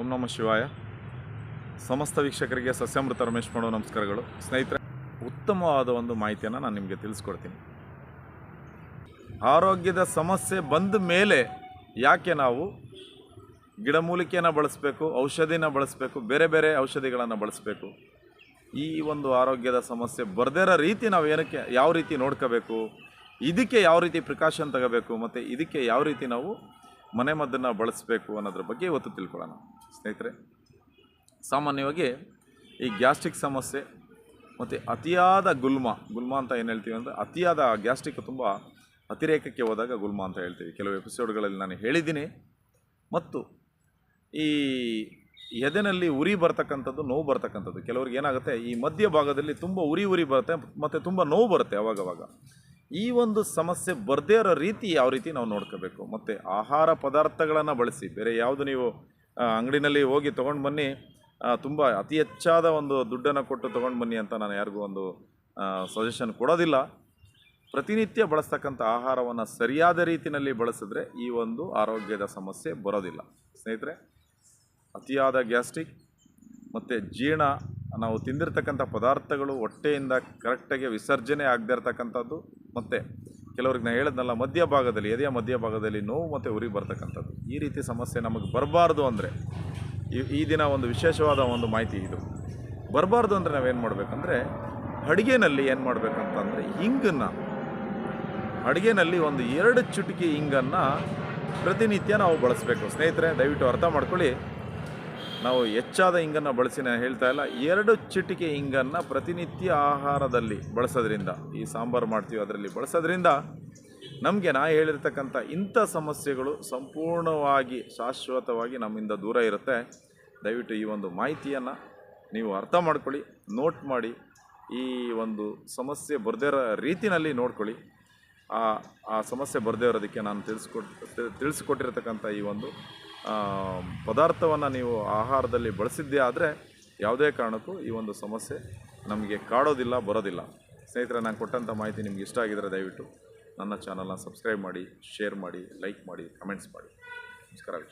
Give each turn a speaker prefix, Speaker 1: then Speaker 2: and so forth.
Speaker 1: ಓಂ ನಮ ಶಿವಾಯ. ಸಮಸ್ತ ವೀಕ್ಷಕರಿಗೆ ಸಸ್ಯಾಮೃತ ರಮೇಶ್ ಮಾಡೋ ನಮಸ್ಕಾರಗಳು. ಸ್ನೇಹಿತರೆ, ಉತ್ತಮವಾದ ಒಂದು ಮಾಹಿತಿಯನ್ನು ನಾನು ನಿಮಗೆ ತಿಳಿಸ್ಕೊಡ್ತೀನಿ. ಆರೋಗ್ಯದ ಸಮಸ್ಯೆ ಬಂದ ಮೇಲೆ ಯಾಕೆ ನಾವು ಗಿಡಮೂಲಿಕೆಯನ್ನು ಬಳಸಬೇಕು ಔಷಧಿನ ಬಳಸಬೇಕು, ಬೇರೆ ಬೇರೆ ಔಷಧಿಗಳನ್ನು ಬಳಸಬೇಕು? ಈ ಒಂದು ಆರೋಗ್ಯದ ಸಮಸ್ಯೆ ಬರದಿರೋ ರೀತಿ ನಾವು ಏನಕ್ಕೆ ಯಾವ ರೀತಿ ನೋಡ್ಕೋಬೇಕು? ಇದಕ್ಕೆ ಯಾವ ರೀತಿ ಪ್ರಿಕಾಷನ್ ತಗೋಬೇಕು? ಮತ್ತು ಇದಕ್ಕೆ ಯಾವ ರೀತಿ ನಾವು ಮನೆ ಮದ್ದನ್ನು ಬಳಸಬೇಕು ಅನ್ನೋದ್ರ ಬಗ್ಗೆ ಇವತ್ತು ತಿಳ್ಕೊಳ್ಳೋಣ. ಸ್ನೇಹಿತರೆ, ಸಾಮಾನ್ಯವಾಗಿ ಈ ಗ್ಯಾಸ್ಟ್ರಿಕ್ ಸಮಸ್ಯೆ ಮತ್ತು ಅತಿಯಾದ ಗುಲ್ಮ ಗುಲ್ಮ ಅಂತ ಏನು ಹೇಳ್ತೀವಿ ಅಂದರೆ ಅತಿಯಾದ ಗ್ಯಾಸ್ಟ್ರಿಕ್ ತುಂಬ ಅತಿರೇಕಕ್ಕೆ ಹೋದಾಗ ಗುಲ್ಮ ಅಂತ ಹೇಳ್ತೀವಿ. ಕೆಲವು ಎಪಿಸೋಡ್ಗಳಲ್ಲಿ ನಾನು ಹೇಳಿದ್ದೀನಿ. ಮತ್ತು ಈ ಎದೆನಲ್ಲಿ ಉರಿ ಬರ್ತಕ್ಕಂಥದ್ದು, ನೋವು ಬರ್ತಕ್ಕಂಥದ್ದು. ಕೆಲವ್ರಿಗೆ ಏನಾಗುತ್ತೆ, ಈ ಮಧ್ಯ ಭಾಗದಲ್ಲಿ ತುಂಬ ಉರಿ ಉರಿ ಬರುತ್ತೆ, ಮತ್ತು ತುಂಬ ನೋವು ಬರುತ್ತೆ ಅವಾಗವಾಗ. ಈ ಒಂದು ಸಮಸ್ಯೆ ಬರದೇ ಇರೋ ರೀತಿ ಯಾವ ರೀತಿ ನಾವು ನೋಡ್ಕೋಬೇಕು? ಮತ್ತು ಆಹಾರ ಪದಾರ್ಥಗಳನ್ನು ಬಳಸಿ, ಬೇರೆ ಯಾವುದು ನೀವು ಅಂಗಡಿನಲ್ಲಿ ಹೋಗಿ ತೊಗೊಂಡು ಬನ್ನಿ ತುಂಬ ಅತಿ ಹೆಚ್ಚಾದ ಒಂದು ದುಡ್ಡನ್ನು ಕೊಟ್ಟು ತೊಗೊಂಡು ಬನ್ನಿ ಅಂತ ನಾನು ಯಾರಿಗೂ ಒಂದು ಸಜೆಷನ್ ಕೊಡೋದಿಲ್ಲ. ಪ್ರತಿನಿತ್ಯ ಬಳಸ್ತಕ್ಕಂಥ ಆಹಾರವನ್ನು ಸರಿಯಾದ ರೀತಿಯಲ್ಲಿ ಬಳಸಿದ್ರೆ ಈ ಒಂದು ಆರೋಗ್ಯದ ಸಮಸ್ಯೆ ಬರೋದಿಲ್ಲ. ಸ್ನೇಹಿತರೆ, ಅತಿಯಾದ ಗ್ಯಾಸ್ಟ್ರಿಕ್, ಮತ್ತು ಜೀರ್ಣ ನಾವು ತಿಂದಿರ್ತಕ್ಕಂಥ ಪದಾರ್ಥಗಳು ಹೊಟ್ಟೆಯಿಂದ ಕರೆಕ್ಟಾಗಿ ವಿಸರ್ಜನೆ ಆಗದೇ ಇರತಕ್ಕಂಥದ್ದು, ಮತ್ತು ಕೆಲವ್ರಿಗೆ ನಾನು ಹೇಳಿದ್ನಲ್ಲ ಮಧ್ಯಭಾಗದಲ್ಲಿ ಎದೆಯ ಮಧ್ಯಭಾಗದಲ್ಲಿ ನೋವು ಮತ್ತು ಉರಿ ಬರ್ತಕ್ಕಂಥದ್ದು. ಈ ರೀತಿ ಸಮಸ್ಯೆ ನಮಗೆ ಬರಬಾರ್ದು ಅಂದರೆ, ಈ ಈ ದಿನ ಒಂದು ವಿಶೇಷವಾದ ಒಂದು ಮಾಹಿತಿ ಇದು. ಬರಬಾರ್ದು ಅಂದರೆ ನಾವೇನು ಮಾಡಬೇಕಂದ್ರೆ, ಅಡುಗೆನಲ್ಲಿ ಏನು ಮಾಡಬೇಕಂತಂದರೆ ಹಿಂಗನ್ನು ಅಡುಗೆನಲ್ಲಿ ಒಂದು ಎರಡು ಚುಟುಕಿ ಹಿಂಗನ್ನು ಪ್ರತಿನಿತ್ಯ ನಾವು ಬಳಸಬೇಕು. ಸ್ನೇಹಿತರೆ, ದಯವಿಟ್ಟು ಅರ್ಥ ಮಾಡ್ಕೊಳ್ಳಿ. ನಾವು ಹೆಚ್ಚಾದ ಇಂಗನ್ನು ಬಳಸಿ ನಾನು ಹೇಳ್ತಾ ಇಲ್ಲ. ಎರಡು ಚಿಟಿಕೆ ಇಂಗನ್ನು ಪ್ರತಿನಿತ್ಯ ಆಹಾರದಲ್ಲಿ ಬಳಸೋದ್ರಿಂದ, ಈ ಸಾಂಬಾರು ಮಾಡ್ತೀವಿ ಅದರಲ್ಲಿ ಬಳಸೋದ್ರಿಂದ ನಮಗೆ ನಾ ಹೇಳಿರ್ತಕ್ಕಂಥ ಇಂಥ ಸಮಸ್ಯೆಗಳು ಸಂಪೂರ್ಣವಾಗಿ ಶಾಶ್ವತವಾಗಿ ನಮ್ಮಿಂದ ದೂರ ಇರುತ್ತೆ. ದಯವಿಟ್ಟು ಈ ಒಂದು ಮಾಹಿತಿಯನ್ನು ನೀವು ಅರ್ಥ ಮಾಡ್ಕೊಳ್ಳಿ, ನೋಟ್ ಮಾಡಿ, ಈ ಒಂದು ಸಮಸ್ಯೆ ಬರದೇ ಇರೋ ರೀತಿನಲ್ಲಿ ನೋಡ್ಕೊಳ್ಳಿ. ಆ ಆ ಸಮಸ್ಯೆ ಬರದೇ ಇರೋದಕ್ಕೆ ನಾನು ತಿಳಿಸ್ಕೊಟ್, ತಿಳಿಸ್ಕೊಟ್ಟಿರ್ತಕ್ಕಂಥ ಈ ಒಂದು ಪದಾರ್ಥವನ್ನು ನೀವು ಆಹಾರದಲ್ಲಿ ಬಳಸಿದ್ದೇ ಆದರೆ ಯಾವುದೇ ಕಾರಣಕ್ಕೂ ಈ ಒಂದು ಸಮಸ್ಯೆ ನಮಗೆ ಕಾಡೋದಿಲ್ಲ, ಬರೋದಿಲ್ಲ ಸ್ನೇಹಿತರೆ, ನಾನು ಕೊಟ್ಟಂಥ ಮಾಹಿತಿ ನಿಮ್ಗೆ ಇಷ್ಟ ಆಗಿದರೆ ದಯವಿಟ್ಟು ನನ್ನ ಚಾನಲ್ನ ಸಬ್ಸ್ಕ್ರೈಬ್ ಮಾಡಿ ಶೇರ್ ಮಾಡಿ ಲೈಕ್ ಮಾಡಿ ಕಮೆಂಟ್ಸ್ ಮಾಡಿ ನಮಸ್ಕಾರ.